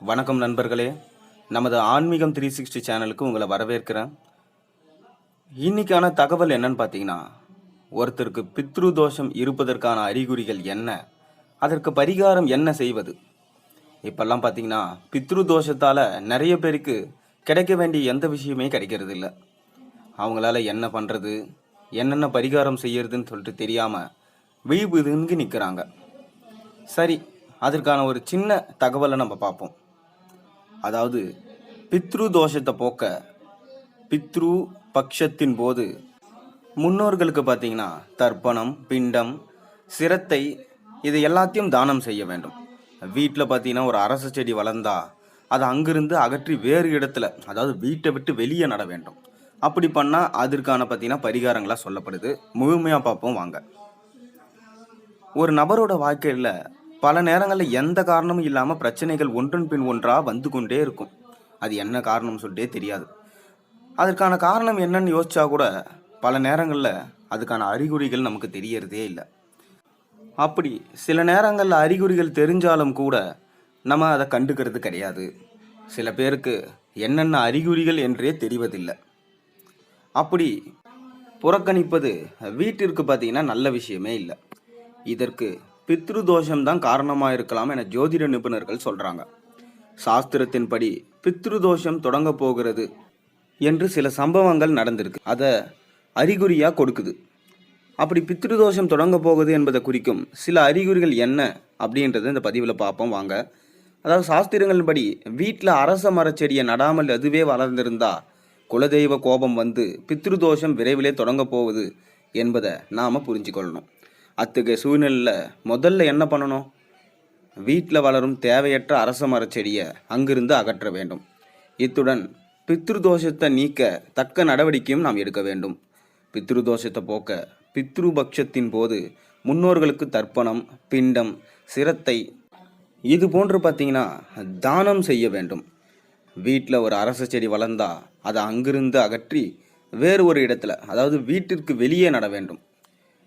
வணக்கம் நண்பர்களே. நமது ஆன்மீகம் த்ரீ சிக்ஸ்டி சேனலுக்கு உங்களை வரவேற்கிறேன். இன்னைக்கான தகவல் என்னன்னு பார்த்தீங்கன்னா ஒருத்தருக்கு பித்ரு தோஷம் இருப்பதற்கான அறிகுறிகள் என்ன? அதற்கு பரிகாரம் என்ன செய்வது? இப்பெல்லாம் பார்த்தீங்கன்னா பித்ரு தோஷத்தால் நிறைய பேருக்கு கிடைக்க வேண்டிய எந்த விஷயமே கிடைக்கிறது இல்லை அவங்களால என்ன பண்ணுறது என்னென்ன பரிகாரம் செய்யறதுன்னு சொல்லிட்டு தெரியாமல் விழிப்புதுங்கி நிற்கிறாங்க சரி அதற்கான ஒரு சின்ன தகவலை நம்ம பார்ப்போம். அதாவது பித்ரு தோஷத்தை போக்க பித்ரு பக்ஷத்தின் போது முன்னோர்களுக்கு பார்த்தீங்கன்னா தர்ப்பணம் பிண்டம் சிரத்தை இது எல்லாத்தையும் தானம் செய்ய வேண்டும். வீட்டில் பார்த்தீங்கன்னா ஒரு அரச செடி வளர்ந்தா அதை அங்கிருந்து அகற்றி வேறு இடத்துல அதாவது வீட்டை விட்டு வெளியே நட வேண்டும். அப்படி பண்ணால் அதற்கான பார்த்தீங்கன்னா பரிகாரங்களாக சொல்லப்படுது. முழுமையாக பார்ப்போம் வாங்க. ஒரு நபரோட வாழ்க்கையில் பல நேரங்களில் எந்த காரணமும் இல்லாமல் பிரச்சனைகள் ஒன்றன் பின் ஒன்றாக வந்து கொண்டே இருக்கும். அது என்ன காரணம்னு சொல்லிட்டே தெரியாது. அதற்கான காரணம் என்னன்னு யோசிச்சா கூட பல நேரங்களில் அதுக்கான அறிகுறிகள் நமக்கு தெரியறதே இல்லை. அப்படி சில நேரங்களில் அறிகுறிகள் தெரிஞ்சாலும் கூட நம்ம அதை கண்டுக்கிறது கிடையாது. சில பேருக்கு என்னென்ன அறிகுறிகள் என்றே தெரிவதில்லை. அப்படி புறக்கணிப்பது வீட்டிற்கு பார்த்தீங்கன்னா நல்ல விஷயமே இல்லை. இதற்கு பித்ரு தோஷம்தான் காரணமாக இருக்கலாம் என ஜோதிட நிபுணர்கள் சொல்கிறாங்க சாஸ்திரத்தின்படி பித்ரு தோஷம் தொடங்க போகிறது என்று சில சம்பவங்கள் நடந்திருக்கு. அதை அறிகுறியாக கொடுக்குது. அப்படி பித்ருதோஷம் தொடங்க போகுது என்பதை குறிக்கும் சில அறிகுறிகள் என்ன அப்படின்றத இந்த பதிவில் பார்ப்போம் வாங்க. அதாவது சாஸ்திரங்களின்படி வீட்டில் அரச மரச்செடியை நடாமல் அதுவே வளர்ந்திருந்தா குலதெய்வ கோபம் வந்து பித்ருதோஷம் விரைவிலே தொடங்க போகுது என்பதை நாம் புரிஞ்சுக்கொள்ளணும். அத்தகைய சூழ்நிலையில் முதல்ல என்ன பண்ணணும்? வீட்டில் வளரும் தேவையற்ற அரச மரச்செடியை அங்கிருந்து அகற்ற வேண்டும். இத்துடன் பித்ருதோஷத்தை நீக்க தக்க நடவடிக்கையும் நாம் எடுக்க வேண்டும். பித்ருதோஷத்தை போக்க பித்ருபக்ஷத்தின் போது முன்னோர்களுக்கு தர்ப்பணம் பிண்டம் சிரத்தை இது போன்று பார்த்தீங்கன்னா தானம் செய்ய வேண்டும். வீட்டில் ஒரு அரச செடி வளர்ந்தால் அதை அங்கிருந்து அகற்றி வேறு ஒரு இடத்துல அதாவது வீட்டிற்கு வெளியே நட வேண்டும்.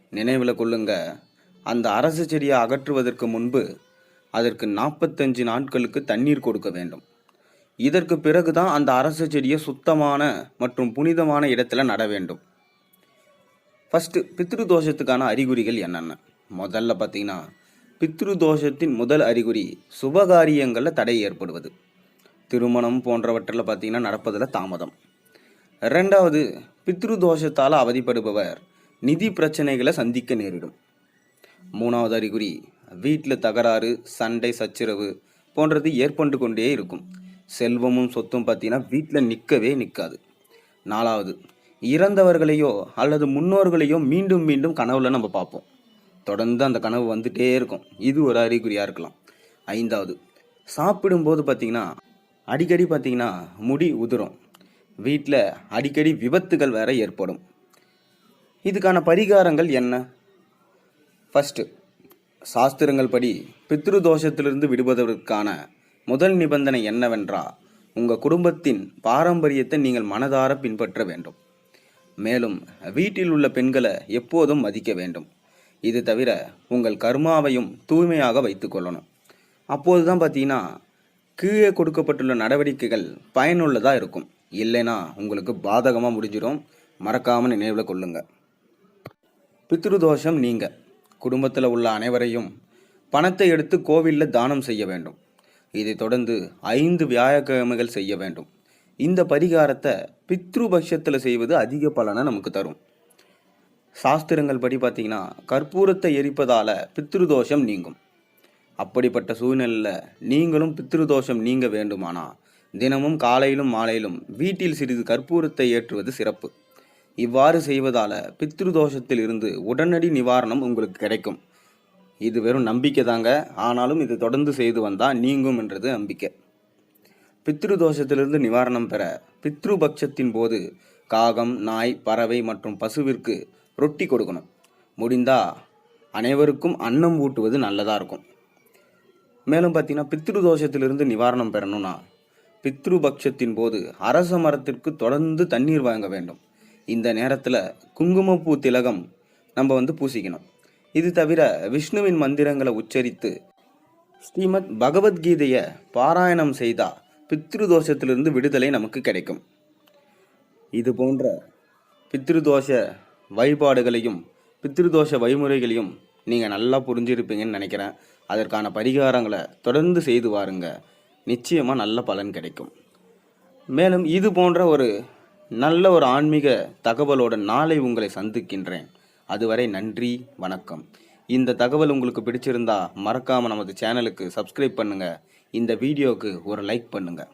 நினைவில் கொள்ளுங்க. அந்த அரசு செடியை அகற்றுவதற்கு முன்பு அதற்கு நாற்பத்தஞ்சு நாட்களுக்கு தண்ணீர் கொடுக்க வேண்டும். இதற்கு பிறகு தான் அந்த அரசு செடியை சுத்தமான மற்றும் புனிதமான இடத்துல நட வேண்டும். ஃபஸ்ட்டு பித்ரு தோஷத்துக்கான அறிகுறிகள் என்னென்ன? முதல்ல பார்த்தீங்கன்னா பித்ரு தோஷத்தின் முதல் அறிகுறி சுபகாரியங்களில் தடை ஏற்படுவது. திருமணம் போன்றவற்றில் பார்த்தீங்கன்னா நடப்பதில் தாமதம். ரெண்டாவது பித்ரு தோஷத்தால் அவதிப்படுபவர் நிதி பிரச்சனைகளை சந்திக்க நேரிடும். மூணாவது அறிகுறி வீட்டில் தகராறு சண்டை சச்சரவு போன்றது ஏற்பட்டு கொண்டே இருக்கும். செல்வமும் சொத்தும் பார்த்தீங்கன்னா வீட்டில் நிற்கவே நிற்காது. நாலாவது இறந்தவர்களையோ அல்லது முன்னோர்களையோ மீண்டும் மீண்டும் கனவுல நம்ம பார்ப்போம். தொடர்ந்து அந்த கனவு வந்துட்டே இருக்கும். இது ஒரு அறிகுறியாக இருக்கலாம். ஐந்தாவது சாப்பிடும்போது பார்த்தீங்கன்னா அடிக்கடி பார்த்தீங்கன்னா முடி உதிரும். வீட்டில் அடிக்கடி விபத்துகள் வேற ஏற்படும். இதுக்கான பரிகாரங்கள் என்ன? ஃபஸ்ட்டு சாஸ்திரங்கள் படி பித்ரு தோஷத்திலிருந்து விடுபதற்கான முதல் நிபந்தனை என்னவென்றால் உங்கள் குடும்பத்தின் பாரம்பரியத்தை நீங்கள் மனதார பின்பற்ற வேண்டும். மேலும் வீட்டில் உள்ள பெண்களை எப்போதும் மதிக்க வேண்டும். இது தவிர உங்கள் கர்மாவையும் தூய்மையாக வைத்துக்கொள்ளணும் அப்போது தான் பார்த்தீங்கன்னா கீழே கொடுக்கப்பட்டுள்ள நடவடிக்கைகள் பயனுள்ளதாக இருக்கும். இல்லைன்னா உங்களுக்கு பாதகமாக முடிஞ்சிடும். மறக்காமல் நினைவில் கொள்ளுங்கள் பித்ருதோஷம் நீங்க. குடும்பத்தில் உள்ள அனைவரையும் பணத்தை எடுத்து கோவிலில் தானம் செய்ய வேண்டும். இதைத் தொடர்ந்து ஐந்து வியாழக்கிழமைகள் செய்ய வேண்டும். இந்த பரிகாரத்தை பித்ரு பட்சத்தில் செய்வது அதிக பலனை நமக்கு தரும். சாஸ்திரங்கள் படி பார்த்தீங்கன்னா கற்பூரத்தை எரிப்பதால் பித்ருதோஷம் நீங்கும். அப்படிப்பட்ட சூழ்நிலையில் நீங்களும் பித்ருதோஷம் நீங்க வேண்டுமானா தினமும் காலையிலும் மாலையிலும் வீட்டில் சிறிது கற்பூரத்தை ஏற்றுவது சிறப்பு. இவ்வாறு செய்வதால் பித்ருதோஷத்தில் இருந்து உடனடி நிவாரணம் உங்களுக்கு கிடைக்கும். இது வெறும் நம்பிக்கை தாங்க. ஆனாலும் இது தொடர்ந்து செய்து வந்தால் நீங்கும் என்றது நம்பிக்கை. பித்ரு தோஷத்திலிருந்து நிவாரணம் பெற பித்ரு பட்சத்தின் போது காகம் நாய் பறவை மற்றும் பசுவிற்கு ரொட்டி கொடுக்கணும். முடிந்தா அனைவருக்கும் அன்னம் ஊட்டுவது நல்லதாக இருக்கும். மேலும் பார்த்தீங்கன்னா பித்ரு தோஷத்திலிருந்து நிவாரணம் பெறணும்னா பித்ரு பட்சத்தின் போது அரச மரத்திற்கு தொடர்ந்து தண்ணீர் வாங்க வேண்டும். இந்த நேரத்தில் குங்குமப்பூ திலகம் நம்ம வந்து பூசிக்கணும். இது தவிர விஷ்ணுவின் மந்திரங்களை உச்சரித்து ஸ்ரீமத் பகவத்கீதையை பாராயணம் செய்தால் பித்ருதோஷத்திலிருந்து விடுதலை நமக்கு கிடைக்கும். இது போன்ற பித்ருதோஷ வழிபாடுகளையும் பித்ருதோஷ வழிமுறைகளையும் நீங்கள் நல்லா புரிஞ்சிருப்பீங்கன்னு நினைக்கிறேன். அதற்கான பரிகாரங்களை தொடர்ந்து செய்து வாருங்க. நிச்சயமாக நல்ல பலன் கிடைக்கும். மேலும் இது போன்ற ஒரு நல்ல ஒரு ஆன்மீக தகவலோட நாளை உங்களை சந்திக்கின்றேன். அதுவரை நன்றி வணக்கம். இந்த தகவல் உங்களுக்கு பிடிச்சிருந்தா மறக்காமல் நமது சேனலுக்கு சப்ஸ்கிரைப் பண்ணுங்கள் இந்த வீடியோவுக்கு ஒரு லைக் பண்ணுங்கள்